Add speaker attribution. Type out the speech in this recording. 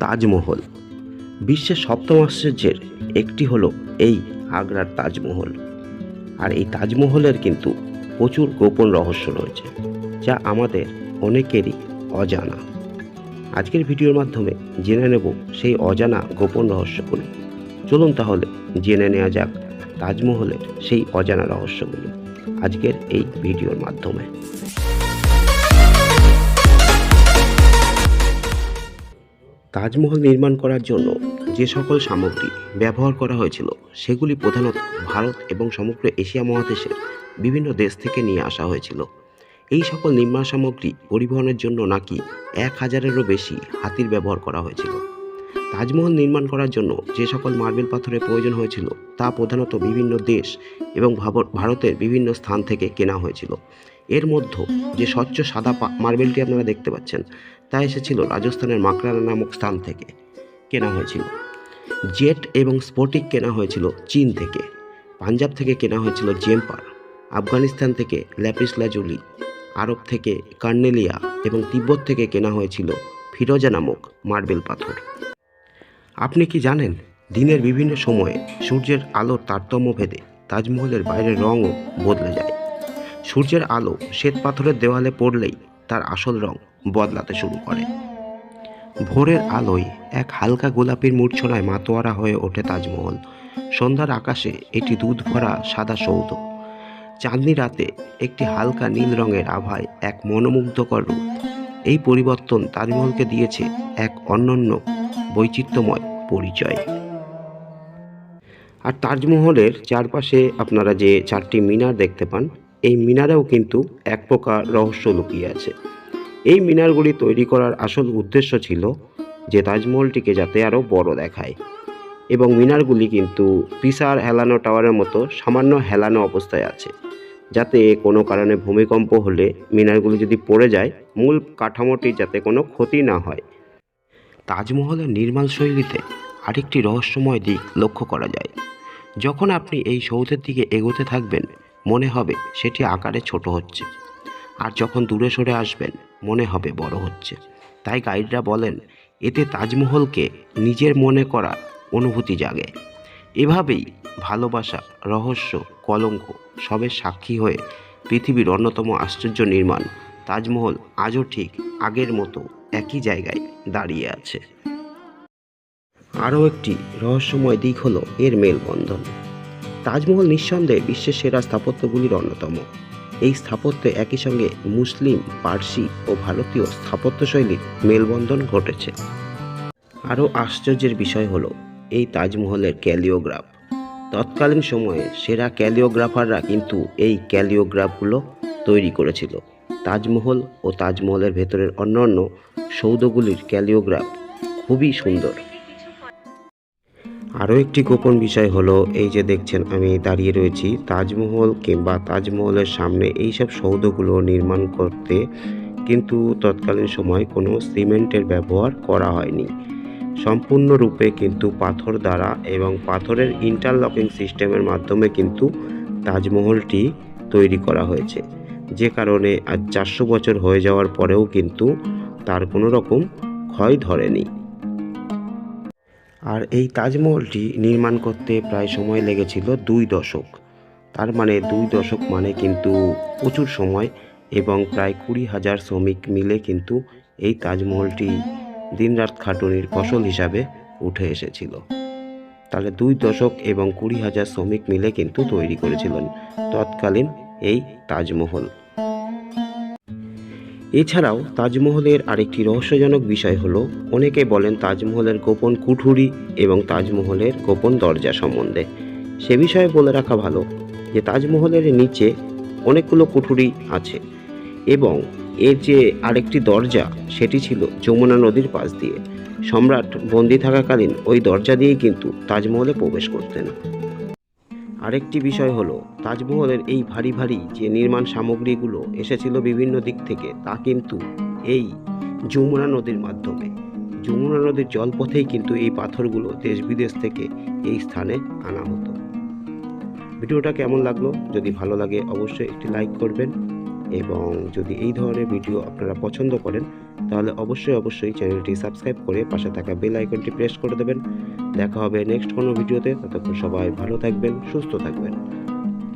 Speaker 1: তাজমহল। বিশ্বের সপ্তম আশ্চর্যের একটি হলো এই আগ্রার তাজমহল। আর এই তাজমহলের কিন্তু প্রচুর গোপন রহস্য রয়েছে, যা আমাদের অনেকেরই অজানা। আজকের ভিডিওর মাধ্যমে জেনে নেব সেই অজানা গোপন রহস্যগুলো। চলুন তাহলে জেনে নেওয়া যাক তাজমহলের সেই অজানা রহস্যগুলো আজকের এই ভিডিওর মাধ্যমে। তাজমহল নির্মাণ করার জন্য যে সকল সামগ্রী ব্যবহার করা হয়েছিল, সেগুলি প্রধানত ভারত এবং সমগ্র এশিয়া মহাদেশের বিভিন্ন দেশ থেকে নিয়ে আসা হয়েছিল। এই সকল নির্মাণ সামগ্রী পরিবহনের জন্য নাকি এক হাজারেরও বেশি হাতির ব্যবহার করা হয়েছিল। তাজমহল নির্মাণ করার জন্য যে সকল মার্বেল পাথরের প্রয়োজন হয়েছিল, তা প্রধানত বিভিন্ন দেশ এবং ভারতের বিভিন্ন স্থান থেকে কেনা হয়েছিল। এর মধ্যে যে স্বচ্ছ সাদা মার্বেলটি আপনারা দেখতে পাচ্ছেন তা এসেছিল রাজস্থানের মাকরানা নামক স্থান থেকে কেনা হয়েছিল। জেট এবং স্ফটিক কেনা হয়েছিল চীন থেকে। পাঞ্জাব থেকে কেনা হয়েছিল জেম্পার। আফগানিস্তান থেকে ল্যাপিস লাজুলি আরব থেকে কার্নেলিয়া এবং তিব্বত থেকে কেনা হয়েছিল ফিরোজা নামক মার্বেল পাথর। আপনি কি জানেন, দিনের বিভিন্ন সময়ে সূর্যের আলোর তারতম্য ভেদে তাজমহলের বাইরের রঙও বদলে যায়। সূর্যের আলো শ্বেত পাথরের দেওয়ালে পড়লেই তার আসল রং বদলাতে শুরু করে। ভোরের আলোয় এক হালকা গোলাপির মূর্ছনায় মাতোয়ারা হয়ে ওঠে তাজমহল। সন্ধ্যার আকাশে এটি দুধ ভরা সাদা সৌধ। চাঁদনি রাতে একটি হালকা নীল রঙের আভায় এক মনোমুগ্ধকর রূপ। এই পরিবর্তন তাজমহলকে দিয়েছে এক অনন্য বৈচিত্র্যময় পরিচয়। আর তাজমহলের চারপাশে আপনারা যে চারটি মিনার দেখতে পান, এই মিনারেও কিন্তু এক প্রকার রহস্য লুকিয়ে আছে। এই মিনারগুলি তৈরি করার আসল উদ্দেশ্য ছিল যে তাজমহলটিকে যাতে আরও বড় দেখায়। এবং মিনারগুলি কিন্তু পিসার হেলানো টাওয়ারের মতো সামান্য হেলানো অবস্থায় আছে, যাতে কোনো কারণে ভূমিকম্প হলে মিনারগুলি যদি পড়ে যায়, মূল কাঠামোটি যাতে কোনো ক্ষতি না হয়। তাজমহলের নির্মাণ শৈলীতে আরেকটি রহস্যময় দিক লক্ষ্য করা যায়। যখন আপনি এই সৌধের দিকে এগোতে থাকবেন, মনে হবে সেটি আকারে ছোট হচ্ছে। আর যখন দূরে সরে আসবেন, মনে হবে বড় হচ্ছে। তাই গাইডরা বলেন, এতে তাজমহলকে নিজের মনে করা অনুভূতি জাগে। এভাবেই ভালোবাসা, রহস্য, কলঙ্ক সবের সাক্ষী হয়ে পৃথিবীর অন্যতম আশ্চর্য নির্মাণ তাজমহল আজও ঠিক আগের মতো একই জায়গায় দাঁড়িয়ে আছে। আরও একটি রহস্যময় দিক হলো এর মেলবন্ধন। তাজমহল নিঃসন্দেহে বিশ্বের সেরা স্থাপত্যগুলির অন্যতম। এই স্থাপত্যে একই সঙ্গে মুসলিম, পার্সি ও ভারতীয় স্থাপত্যশৈলীর মেলবন্ধন ঘটেছে। আরও আশ্চর্যের বিষয় হলো, এই তাজমহলের ক্যালিওগ্রাফ। তৎকালীন সময়ে সেরা ক্যালিওগ্রাফাররা কিন্তু এই ক্যালিওগ্রাফগুলো তৈরি করেছিল। তাজমহল ও তাজমহলের ভেতরের অন্যান্য সৌধগুলির ক্যালিওগ্রাফ খুবই সুন্দর। আরও একটি গোপন বিষয় হলো, এই যে দেখছেন আমি দাঁড়িয়ে রয়েছি তাজমহল কিংবা তাজমহলের সামনে এইসব সৌধগুলো নির্মাণ করতে, কিন্তু তৎকালীন সময় কোনো সিমেন্টের ব্যবহার করা হয়নি। সম্পূর্ণরূপে কিন্তু পাথর দ্বারা এবং পাথরের ইন্টারলকিং সিস্টেমের মাধ্যমে কিন্তু তাজমহলটি তৈরি করা হয়েছে। যে কারণে আজ চারশো বছর হয়ে যাওয়ার পরেও কিন্তু তার কোনো রকম ক্ষয় ধরেনি। আর এই তাজমহলটি নির্মাণ করতে প্রায় সময় লেগেছিল দুই দশক। তার মানে দুই দশক মানে কিন্তু প্রচুর সময় এবং প্রায় কুড়ি হাজার শ্রমিক মিলে কিন্তু এই তাজমহলটি দিনরাত খাটুনির ফসল হিসাবে উঠে এসেছিল। তাহলে দুই দশক এবং কুড়ি হাজার শ্রমিক মিলে কিন্তু তৈরি করেছিলেন। তৎকালীন এই তাজমহল। এছাড়াও তাজমহলের আরেকটি রহস্যজনক বিষয় হলো, অনেকে বলেন তাজমহলের গোপন কুঠুরি এবং তাজমহলের গোপন দরজা সম্বন্ধে। সে বিষয়ে বলে রাখা ভালো যে, তাজমহলের নিচে অনেকগুলো কুঠুরি আছে এবং এর যে আরেকটি দরজা, সেটি ছিল যমুনা নদীর পাশ দিয়ে। সম্রাট বন্দি থাকাকালীন ওই দরজা দিয়েই কিন্তু তাজমহলে প্রবেশ করতেন। আরেকটি বিষয় হলো, তাজমহলের এই ভারী ভারী যে নির্মাণ সামগ্রীগুলো এসেছিল বিভিন্ন দিক থেকে, তা কিন্তু এই যমুনা নদীর মাধ্যমে। যমুনা নদীর জলপথেই কিন্তু এই পাথরগুলো দেশ বিদেশ থেকে এই স্থানে আনা হতো। ভিডিওটা কেমন লাগল? যদি ভালো লাগে, অবশ্যই একটি লাইক করবেন। এবং যদি এই ধরনের ভিডিও আপনারা পছন্দ করেন, তাহলে অবশ্যই অবশ্যই চ্যানেলটি সাবস্ক্রাইব করে পাশে থাকা বেল আইকনটি প্রেস করে দেবেন। দেখা হবে নেক্সট কোনো ভিডিওতে। ততক্ষণ সবাই ভালো থাকবেন, সুস্থ থাকবেন।